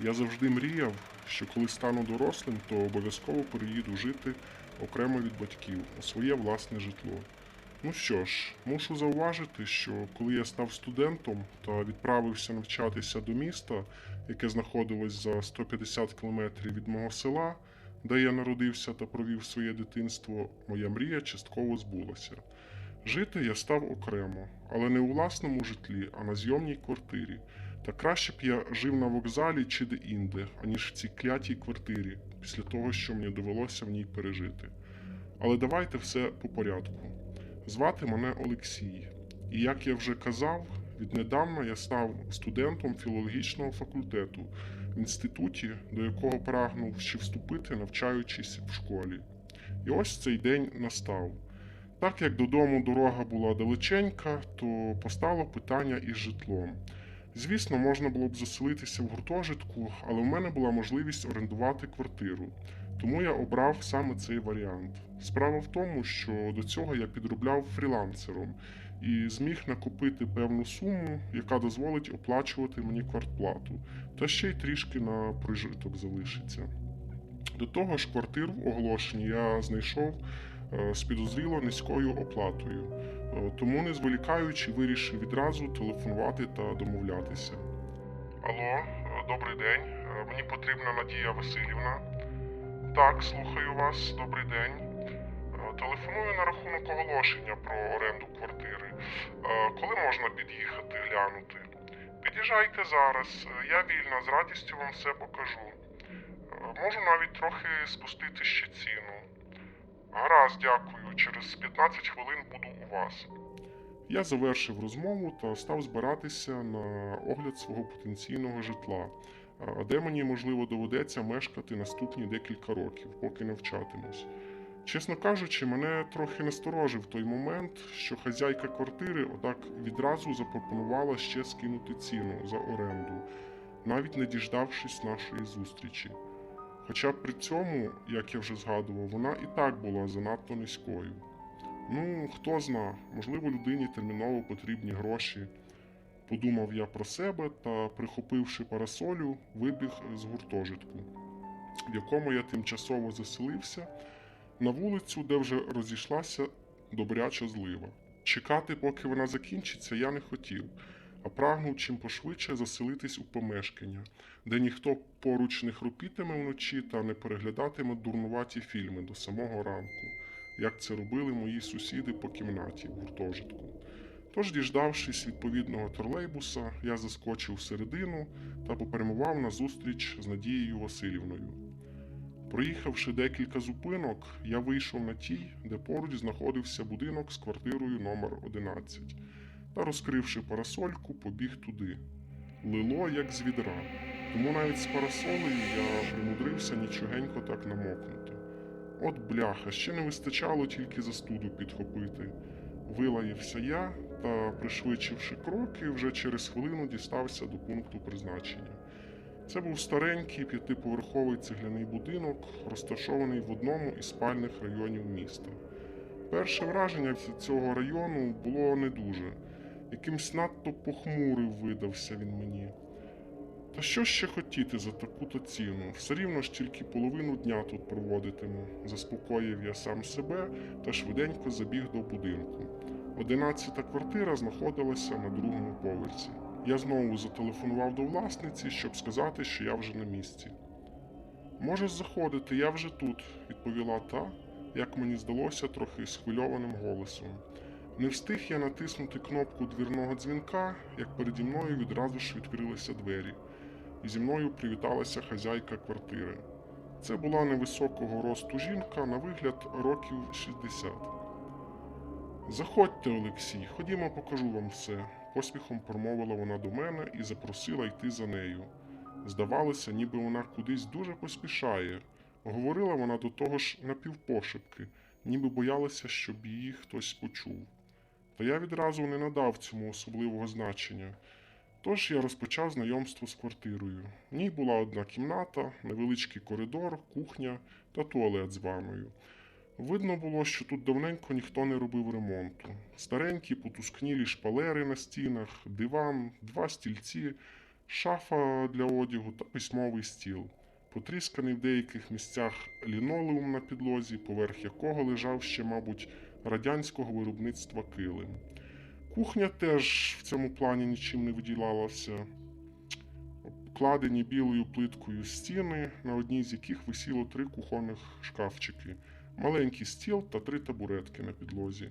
Я завжди мріяв, що коли стану дорослим, то обов'язково переїду жити окремо від батьків у своє власне житло. Ну що ж, мушу зауважити, що коли я став студентом та відправився навчатися до міста, яке знаходилось за 150 кілометрів від мого села, де я народився та провів своє дитинство, моя мрія частково збулася. Жити я став окремо, але не у власному житлі, а на зйомній квартирі. Та краще б я жив на вокзалі чи де-інде, аніж в цій клятій квартирі, після того, що мені довелося в ній пережити. Але давайте все по порядку. Звати мене Олексій, і як я вже казав, віднедавна я став студентом філологічного факультету в інституті, до якого прагнув ще вступити, навчаючись в школі. І ось цей день настав. Так як додому дорога була далеченька, то постало питання із житлом. Звісно, можна було б заселитися в гуртожитку, але в мене була можливість орендувати квартиру. Тому я обрав саме цей варіант. Справа в тому, що до цього я підробляв фрілансером і зміг накопити певну суму, яка дозволить оплачувати мені квартплату, та ще й трішки на прижиток залишиться. До того ж, квартиру в оголошенні я знайшов е, з підозріло низькою оплатою, тому не зволікаючи, вирішив відразу телефонувати та домовлятися. Алло, е, добрий день. Е, Мені потрібна Надія Васильівна. Так, слухаю вас, добрий день. Е, Телефоную на рахунок оголошення про оренду квартири. Е, Коли можна під'їхати, глянути? Під'їжджайте зараз, е, я вільна, з радістю вам все покажу. Е, Можу навіть трохи спустити ще ціну. Гаразд, дякую. Через 15 хвилин буду у вас. Я завершив розмову та став збиратися на огляд свого потенційного житла, де мені, можливо, доведеться мешкати наступні декілька років, поки навчатимусь. Чесно кажучи, мене трохи насторожив той момент, що хазяйка квартири отак відразу запропонувала ще скинути ціну за оренду, навіть не діждавшись нашої зустрічі. Хоча при цьому, як я вже згадував, вона і так була занадто низькою. Ну, хто зна, можливо, людині терміново потрібні гроші. Подумав я про себе та, прихопивши парасолю, вибіг з гуртожитку, в якому я тимчасово заселився, на вулицю, де вже розійшлася добряча злива. Чекати, поки вона закінчиться, я не хотів, а прагнув чим пошвидше заселитись у помешкання, де ніхто поруч не хрупітиме вночі та не переглядатиме дурнуваті фільми до самого ранку, як це робили мої сусіди по кімнаті в гуртожитку. Тож, діждавшись відповідного тролейбуса, я заскочив всередину та попрямував на зустріч з Надією Васильівною. Проїхавши декілька зупинок, я вийшов на тій, де поруч знаходився будинок з квартирою номер 11 та, розкривши парасольку, побіг туди. Лило, як з відра, тому навіть з парасолею я примудрився нічогенько так намокнути. От бляха, ще не вистачало тільки застуду підхопити. Вилаївся я та, пришвидшивши кроки, вже через хвилину дістався до пункту призначення. Це був старенький п'ятиповерховий цегляний будинок, розташований в одному із спальних районів міста. Перше враження цього району було не дуже. Якимсь надто похмурим видався він мені. Та що ще хотіти за таку-то ціну? Все рівно ж тільки половину дня тут проводитиму, заспокоїв я сам себе та швиденько забіг до будинку. Одинадцята квартира знаходилася на другому поверсі. Я знову зателефонував до власниці, щоб сказати, що я вже на місці. Можеш заходити, я вже тут, відповіла та, як мені здалося, трохи схвильованим голосом. Не встиг я натиснути кнопку двірного дзвінка, як переді мною відразу ж відкрилися двері, і зі мною привіталася хазяйка квартири. Це була невисокого росту жінка, на вигляд років 60. Заходьте, Олексій, ходімо, покажу вам все, поспіхом промовила вона до мене і запросила йти за нею. Здавалося, ніби вона кудись дуже поспішає. Говорила вона до того ж напівпошепки, ніби боялася, щоб її хтось почув. Та я відразу не надав цьому особливого значення. Тож я розпочав знайомство з квартирою. В ній була одна кімната, невеличкий коридор, кухня та туалет з ванною. Видно було, що тут давненько ніхто не робив ремонту. Старенькі потускнілі шпалери на стінах, диван, два стільці шафа для одягу та письмовий стіл. Потрісканий в деяких місцях лінолеум на підлозі, поверх якого лежав ще, мабуть, радянського виробництва килим. Кухня теж в цьому плані нічим не виділялася. Обкладені білою плиткою стіни, на одній з яких висіло три кухонних шкафчики, маленький стіл та три табуретки на підлозі.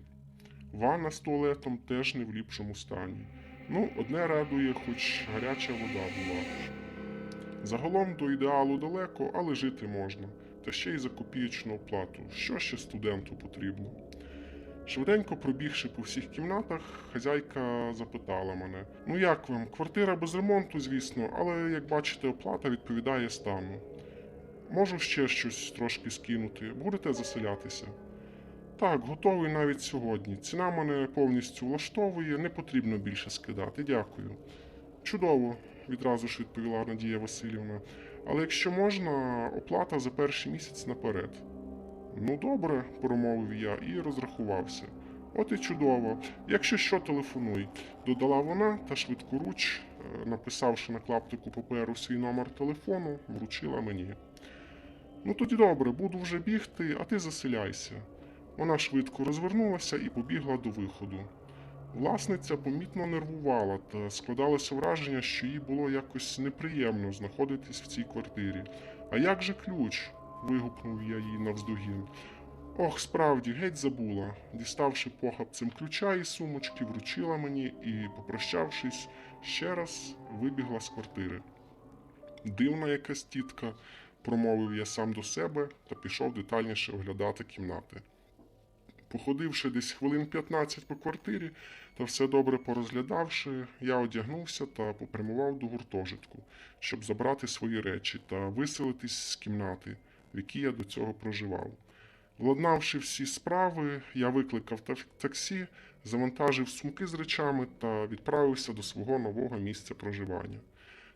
Ванна з туалетом теж не в ліпшому стані. Ну, одне радує, хоч гаряча вода була. Загалом до ідеалу далеко, але жити можна, та ще й за копієчну оплату. Що ще студенту потрібно? Швиденько пробігши по всіх кімнатах, хазяйка запитала мене: Ну як вам? Квартира без ремонту, звісно, але як бачите, оплата відповідає стану. Можу ще щось трошки скинути, будете заселятися? Так, готовий навіть сьогодні. Ціна мене повністю влаштовує, не потрібно більше скидати. Дякую. Чудово, відразу ж відповіла Надія Васильівна. Але якщо можна, оплата за перший місяць наперед. Ну, добре, промовив я і розрахувався. От і чудово. Якщо що, телефонуй, додала вона та швидкоруч, е, написавши на клаптику паперу свій номер телефону, вручила мені. Ну тоді добре, буду вже бігти, а ти заселяйся. Вона швидко розвернулася і побігла до виходу. Власниця помітно нервувала та складалося враження, що їй було якось неприємно знаходитись в цій квартирі. А як же ключ? Вигукнув я їй навздогін. Ох, справді, геть забула. Діставши похапцем ключа із сумочки, вручила мені і, попрощавшись, ще раз вибігла з квартири. Дивна якась тітка, промовив я сам до себе та пішов детальніше оглядати кімнати. Походивши десь хвилин 15 по квартирі та все добре порозглядавши, я одягнувся та попрямував до гуртожитку, щоб забрати свої речі та виселитись з кімнати, в якій я до цього проживав. Владнавши всі справи, я викликав таксі, завантажив сумки з речами та відправився до свого нового місця проживання.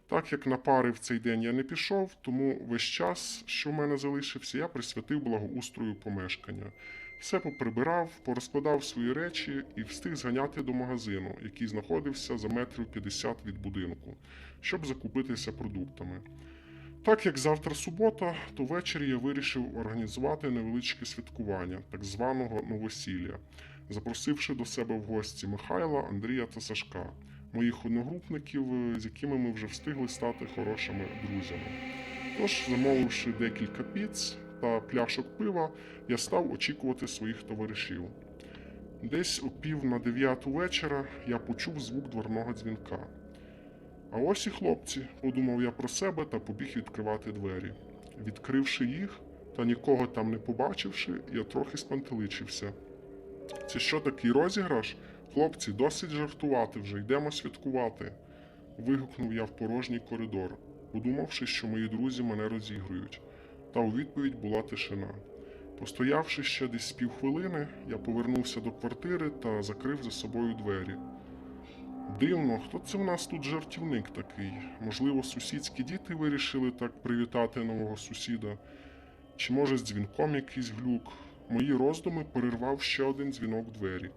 Так як на пари в цей день я не пішов, тому весь час, що в мене залишився, я присвятив благоустрою помешкання. Все поприбирав, порозкладав свої речі і встиг зганяти до магазину, який знаходився за метрів 50 від будинку, щоб закупитися продуктами. Так як завтра субота, то ввечері я вирішив організувати невеличке святкування, так званого новосілля, запросивши до себе в гості Михайла, Андрія та Сашка, моїх одногрупників, е, з якими ми вже встигли стати хорошими друзями. Тож, замовивши декілька піц та пляшок пива, я став очікувати своїх товаришів. Десь о пів на дев'яту вечора я почув звук дверного дзвінка. А ось і хлопці, подумав я про себе та побіг відкривати двері. Відкривши їх та нікого там не побачивши, я трохи спантеличився. Це що такий розіграш? Хлопці, досить жартувати вже, йдемо святкувати. вигукнув я в порожній коридор, подумавши, що мої друзі мене розігрують. Та у відповідь була тишина. Постоявши ще десь півхвилини, я повернувся до квартири та закрив за собою двері. Дивно, хто це в нас тут жартівник такий? Можливо, сусідські діти вирішили так привітати нового сусіда? Чи може з дзвінком якийсь глюк? Мої роздуми перервав ще один дзвінок в двері.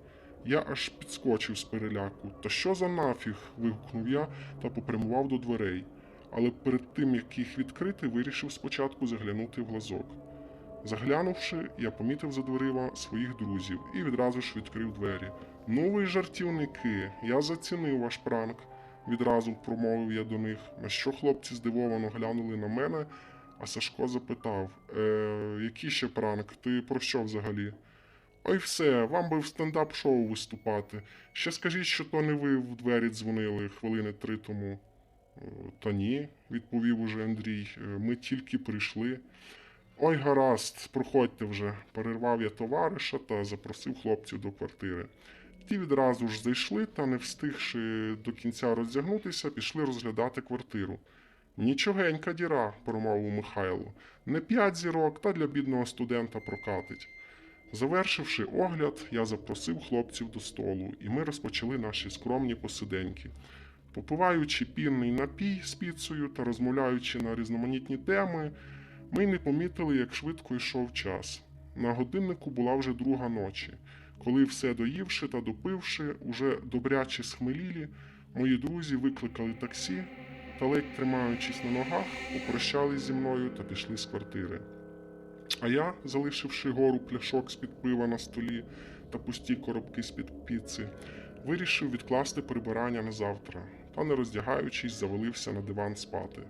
Я аж підскочив з переляку. Та що за нафіг? вигукнув я та попрямував до дверей. Але перед тим, як їх відкрити, вирішив спочатку заглянути в глазок. Заглянувши, я помітив за дверима своїх друзів і відразу ж відкрив двері. Ну ви жартівники, я зацінив ваш пранк, відразу промовив я до них, на що хлопці здивовано глянули на мене, а Сашко запитав: е, який ще пранк? Ти про що взагалі? Ой, все, вам би в стендап-шоу виступати. Ще скажіть, що то не ви в двері дзвонили хвилини три тому. «Е, Та ні, відповів уже Андрій. «Е, Ми тільки прийшли. Ой, гаразд, проходьте вже. Перервав я товариша та запросив хлопців до квартири. Ті відразу ж зайшли та, не встигши до кінця роздягнутися, пішли розглядати квартиру. Нічогенька діра, промовив Михайло. Не п'ять зірок, та для бідного студента прокатить. Завершивши огляд, я запросив хлопців до столу, і ми розпочали наші скромні посиденьки. Попиваючи пінний напій з піцею та розмовляючи на різноманітні теми, ми не помітили, як швидко йшов час. На годиннику була вже друга ночі. Коли все доївши та допивши, уже добряче схмелілі, мої друзі викликали таксі та ледь тримаючись на ногах, попрощались зі мною та пішли з квартири. А я, залишивши гору пляшок з-під пива на столі та пусті коробки з-під піци, вирішив відкласти прибирання на завтра та, не роздягаючись, завалився на диван спати.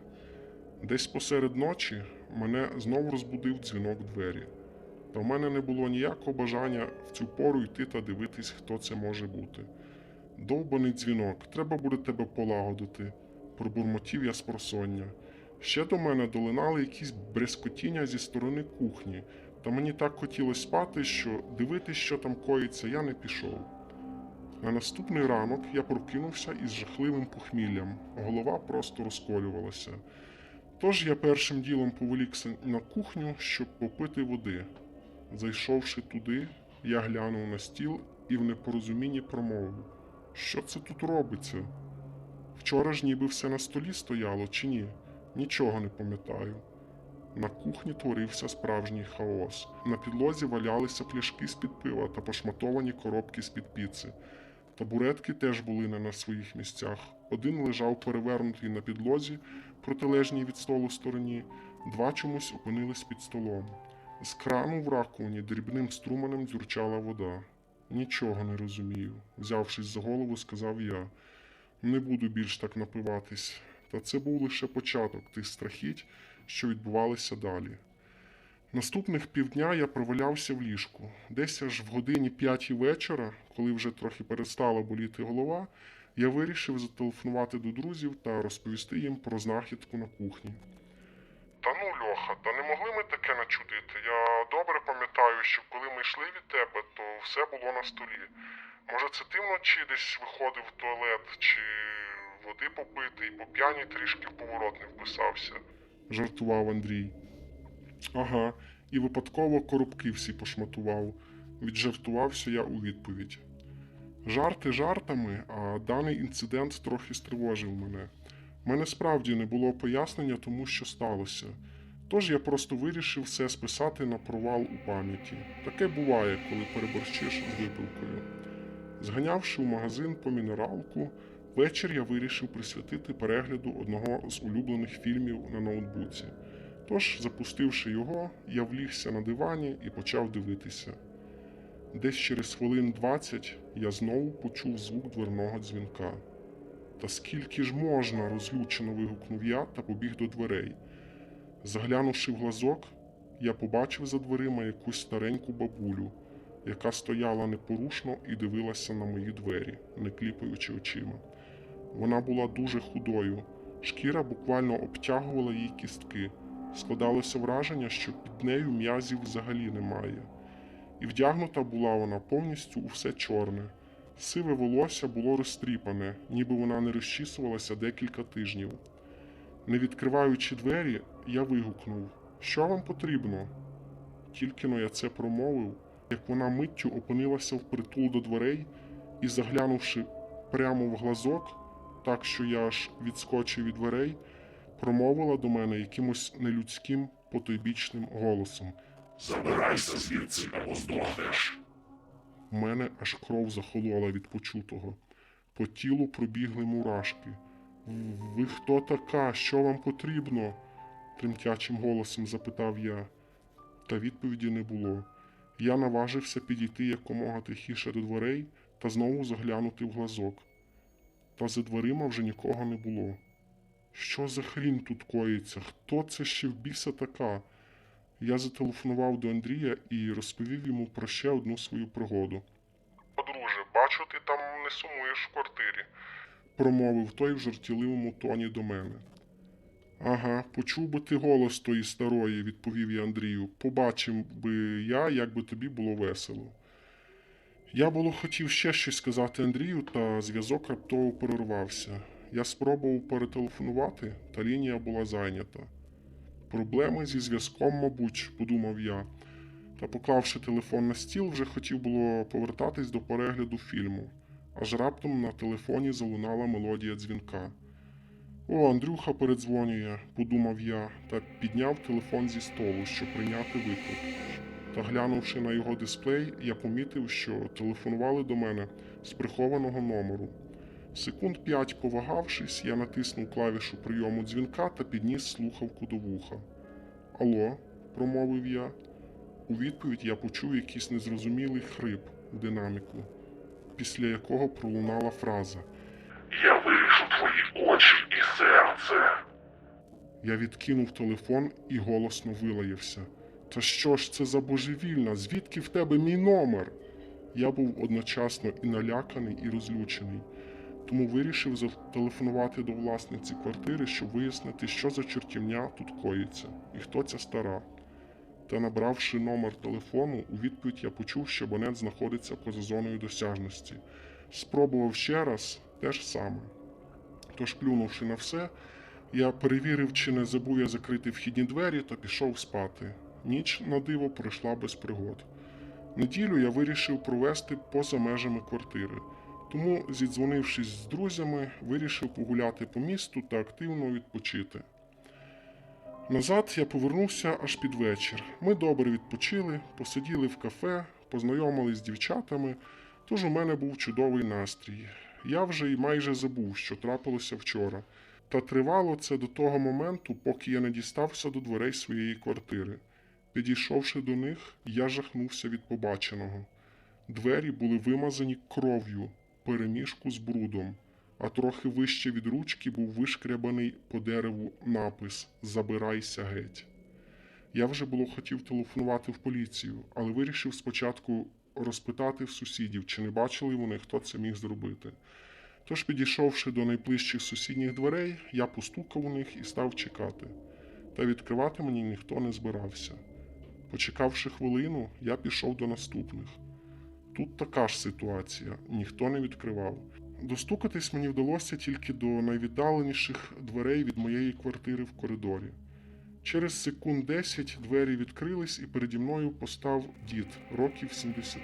Десь посеред ночі мене знову розбудив дзвінок двері. Та в мене не було ніякого бажання в цю пору йти та дивитись, хто це може бути. Довбаний дзвінок, треба буде тебе полагодити, пробурмотів я з просоння. Ще до мене долинали якісь брескотіння зі сторони кухні, та мені так хотілося спати, що дивитись, що там коїться, я не пішов. На наступний ранок я прокинувся із жахливим похміллям, голова просто розколювалася. Тож я першим ділом повелікся на кухню, щоб попити води. Зайшовши туди, я глянув на стіл і в непорозумінні промовив: Що це тут робиться? Вчора ж ніби все на столі стояло чи ні? Нічого не пам'ятаю. На кухні творився справжній хаос. На підлозі валялися пляшки з-під пива та пошматовані коробки з-під піци. Табуретки теж були не на своїх місцях. Один лежав перевернутий на підлозі, протилежній від столу стороні, два чомусь опинились під столом. З крану в раковині дрібним струменем дзюрчала вода. Нічого не розумію. Взявшись за голову, сказав я. Не буду більш так напиватись. Та це був лише початок тих страхіть, що відбувалися далі. Наступних півдня я провалявся в ліжку. Десь аж в годині п'ятій вечора, коли вже трохи перестала боліти голова, я вирішив зателефонувати до друзів та розповісти їм про знахідку на кухні. Та ну, Льоха, та не могли ми таке начудити. Я добре пам'ятаю, що коли ми йшли від тебе, то все було на столі. Може, це ти вночі десь виходив в туалет, чи води попити і по п'яні трішки в поворот не вписався? жартував Андрій. Ага, і випадково коробки всі пошматував. Віджартувався я у відповідь. Жарти жартами, а даний інцидент трохи стривожив мене. У мене справді не було пояснення тому, що сталося. Тож я просто вирішив все списати на провал у пам'яті. Таке буває, коли переборщиш з випивкою. Зганявши в магазин по мінералку, вечір я вирішив присвятити перегляду одного з улюблених фільмів на ноутбуці. Тож, запустивши його, я влігся на дивані і почав дивитися. Десь через хвилин 20 я знову почув звук дверного дзвінка. Та скільки ж можна? розлючено вигукнув я та побіг до дверей. Заглянувши в глазок, я побачив за дверима якусь стареньку бабулю, яка стояла непорушно і дивилася на мої двері, не кліпаючи очима. Вона була дуже худою, шкіра буквально обтягувала її кістки. Складалося враження, що під нею м'язів взагалі немає. І вдягнута була вона повністю у все чорне. Сиве волосся було розтріпане, ніби вона не розчісувалася декілька тижнів. Не відкриваючи двері, я вигукнув: Що вам потрібно? Тільки но я це промовив, як вона миттю опинилася впритул до дверей і, заглянувши прямо в глазок, так що я аж відскочив від дверей, промовила до мене якимось нелюдським потойбічним голосом. Забирайся звідси або здохнеш. У мене аж кров захолола від почутого. По тілу пробігли мурашки. Ви хто така? Що вам потрібно? тремтячим голосом запитав я. Та відповіді не було. Я наважився підійти якомога тихіше до дверей та знову заглянути в глазок. Та за дверима вже нікого не було. Що за хрінь тут коїться? Хто це ще в біса така? Я зателефонував до Андрія і розповів йому про ще одну свою пригоду. Подруже, бачу, ти там не сумуєш в квартирі, промовив той в жартівливому тоні до мене. Ага, почув би ти голос тої старої, відповів я Андрію. Побачив би я, як би тобі було весело. Я було хотів ще щось сказати Андрію, та зв'язок раптово перервався. Я спробував перетелефонувати, та лінія була зайнята. Проблеми зі зв'язком, мабуть, подумав я. Та поклавши телефон на стіл, вже хотів було повертатись до перегляду фільму. Аж раптом на телефоні залунала мелодія дзвінка. О, Андрюха передзвонює, подумав я, та підняв телефон зі столу, щоб прийняти виклик. Та глянувши на його дисплей, я помітив, що телефонували до мене з прихованого номеру. Секунд п'ять повагавшись, я натиснув клавішу прийому дзвінка та підніс слухавку до вуха. Алло, промовив я. У відповідь я почув якийсь незрозумілий хрип у динаміку, після якого пролунала фраза. Я вирішу твої очі і серце. Я відкинув телефон і голосно вилаявся. Та що ж це за божевільна? Звідки в тебе мій номер? Я був одночасно і наляканий, і розлючений, тому вирішив зателефонувати до власниці квартири, щоб вияснити, що за чортівня тут коїться і хто ця стара. Та набравши номер телефону, у відповідь я почув, що абонент знаходиться поза зоною досяжності. Спробував ще раз те ж саме. Тож, плюнувши на все, я перевірив, чи не забув я закрити вхідні двері, та пішов спати. Ніч на диво пройшла без пригод. Неділю я вирішив провести поза межами квартири, тому, зідзвонившись з друзями, вирішив погуляти по місту та активно відпочити. Назад я повернувся аж під вечір. Ми добре відпочили, посиділи в кафе, познайомились з дівчатами, тож у мене був чудовий настрій. Я вже й майже забув, що трапилося вчора. Та тривало це до того моменту, поки я не дістався до дверей своєї квартири. Підійшовши до них, я жахнувся від побаченого. Двері були вимазані кров'ю, перемішку з брудом, а трохи вище від ручки був вишкрябаний по дереву напис Забирайся геть. Я вже було хотів телефонувати в поліцію, але вирішив спочатку розпитати в сусідів, чи не бачили вони, хто це міг зробити. Тож, підійшовши до найближчих сусідніх дверей, я постукав у них і став чекати. Та відкривати мені ніхто не збирався. Почекавши хвилину, я пішов до наступних. Тут така ж ситуація, ніхто не відкривав. Достукатись мені вдалося тільки до найвіддаленіших дверей від моєї квартири в коридорі. Через секунд 10 двері відкрились, і переді мною постав дід років 70.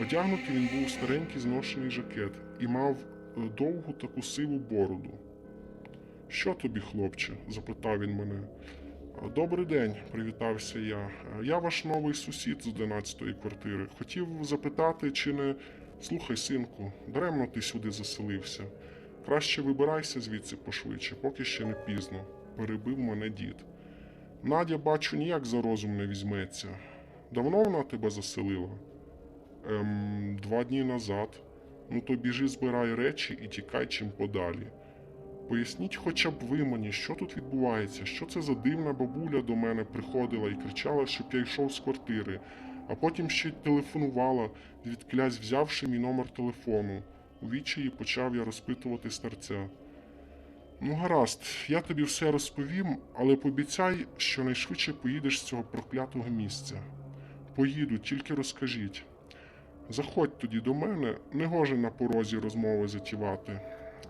Одягнутий він був у старенький зношений жакет і мав е, довгу таку сиву бороду. Що тобі, хлопче? запитав він мене. Добрий день, привітався я. Я ваш новий сусід з 11-ї квартири. Хотів запитати, чи не. Слухай, синку, даремно ти сюди заселився. Краще вибирайся звідси пошвидше, поки ще не пізно, перебив мене дід. Надя, бачу, ніяк за розум не візьметься. Давно вона тебе заселила? Ем, два дні назад. Ну то біжи, збирай речі і тікай чим подалі. Поясніть хоча б ви мені, що тут відбувається, що це за дивна бабуля до мене приходила і кричала, щоб я йшов з квартири, а потім ще й телефонувала, звідклясь взявши мій номер телефону. У відчаї почав я розпитувати старця. Ну, гаразд, я тобі все розповім, але пообіцяй, що найшвидше поїдеш з цього проклятого місця. Поїду, тільки розкажіть. Заходь тоді до мене, не гоже на порозі розмови затівати.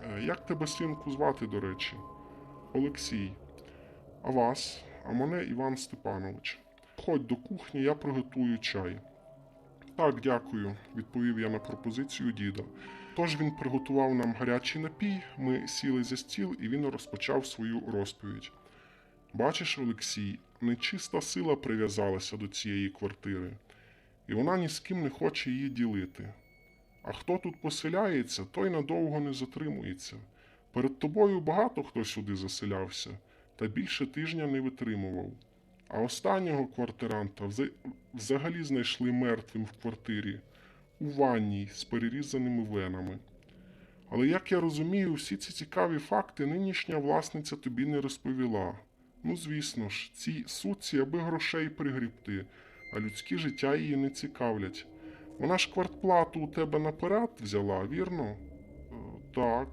Е, Як тебе синку звати, до речі? Олексій. А вас? А мене Іван Степанович. Ходь до кухні, я приготую чай. Так, дякую, відповів я на пропозицію діда. Тож він приготував нам гарячий напій, ми сіли за стіл, і він розпочав свою розповідь. Бачиш, Олексій, нечиста сила прив'язалася до цієї квартири, і вона ні з ким не хоче її ділити. А хто тут поселяється, той надовго не затримується. Перед тобою багато хто сюди заселявся, та більше тижня не витримував. А останнього квартиранта взагалі знайшли мертвим в квартирі, у ванній з перерізаними венами. Але як я розумію, всі ці цікаві факти нинішня власниця тобі не розповіла. Ну, звісно ж, цій сутці аби грошей пригрібти, а людські життя її не цікавлять. Вона ж квартплату у тебе наперед взяла, вірно? «Е, Так,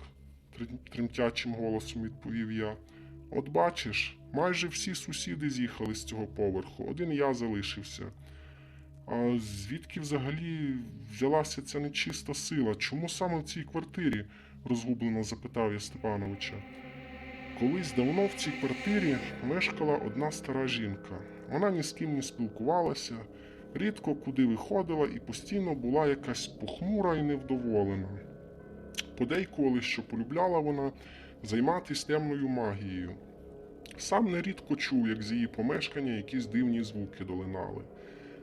тремтячим голосом відповів я. От бачиш, майже всі сусіди з'їхали з цього поверху, один я залишився. А звідки взагалі взялася ця нечиста сила? Чому саме в цій квартирі? розгублено запитав я Степановича. Колись давно в цій квартирі мешкала одна стара жінка. Вона ні з ким не спілкувалася, рідко куди виходила і постійно була якась похмура і невдоволена. Подейкували, що полюбляла вона займатися темною магією. Сам нерідко чув, як з її помешкання якісь дивні звуки долинали.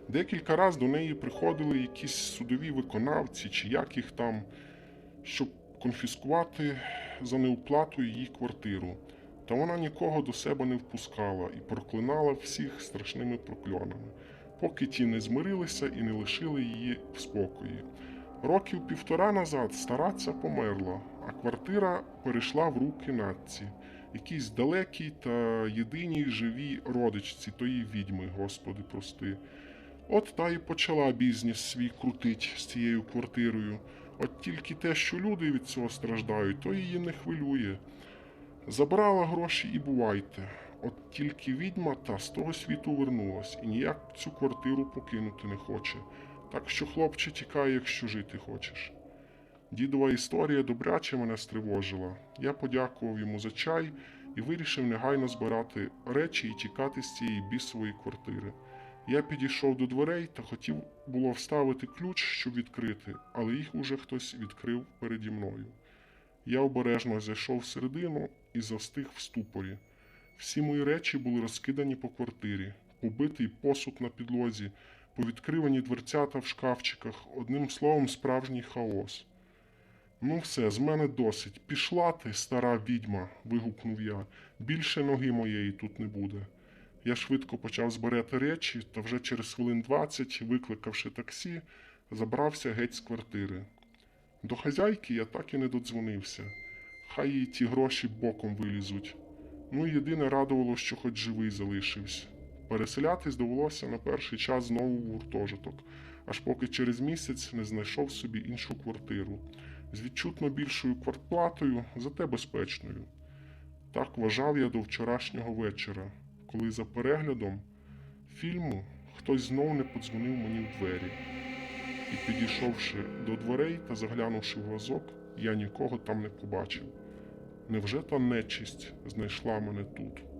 Декілька разів до неї приходили якісь судові виконавці чи як їх там, щоб конфіскувати за неуплату її квартиру. Та вона нікого до себе не впускала і проклинала всіх страшними прокльонами, поки ті не змирилися і не лишили її в спокої. Років півтора назад стара ця померла, а квартира перейшла в руки нацці, якійсь далекій та єдиній живій родичці тої відьми, Господи, прости. От та й почала бізнес свій крутить з цією квартирою. От тільки те, що люди від цього страждають, то її не хвилює. Забрала гроші і бувайте. От тільки відьма та з того світу вернулась і ніяк цю квартиру покинути не хоче. Так що, хлопче, тікай, якщо жити хочеш. Дідова історія добряче мене стривожила. Я подякував йому за чай і вирішив негайно збирати речі і тікати з цієї бісової квартири. Я підійшов до дверей та хотів було вставити ключ, щоб відкрити, але їх уже хтось відкрив переді мною. Я обережно зайшов всередину і застиг в ступорі. Всі мої речі були розкидані по квартирі, побитий посуд на підлозі, повідкривані дверцята в шкафчиках, одним словом, справжній хаос. Ну, все, з мене досить. Пішла ти, стара відьма, вигукнув я. Більше ноги моєї тут не буде. Я швидко почав збирати речі, та вже через хвилин двадцять, викликавши таксі, забрався геть з квартири. До хазяйки я так і не додзвонився. Хай їй ті гроші боком вилізуть. Ну, єдине радувало, що хоч живий залишився. Переселятись довелося на перший час знову в гуртожиток, аж поки через місяць не знайшов собі іншу квартиру з відчутно більшою квартплатою, зате безпечною. Так вважав я до вчорашнього вечора, коли за переглядом фільму хтось знов не подзвонив мені в двері. І підійшовши до дверей та заглянувши в глазок, я нікого там не побачив. Невже та нечисть знайшла мене тут?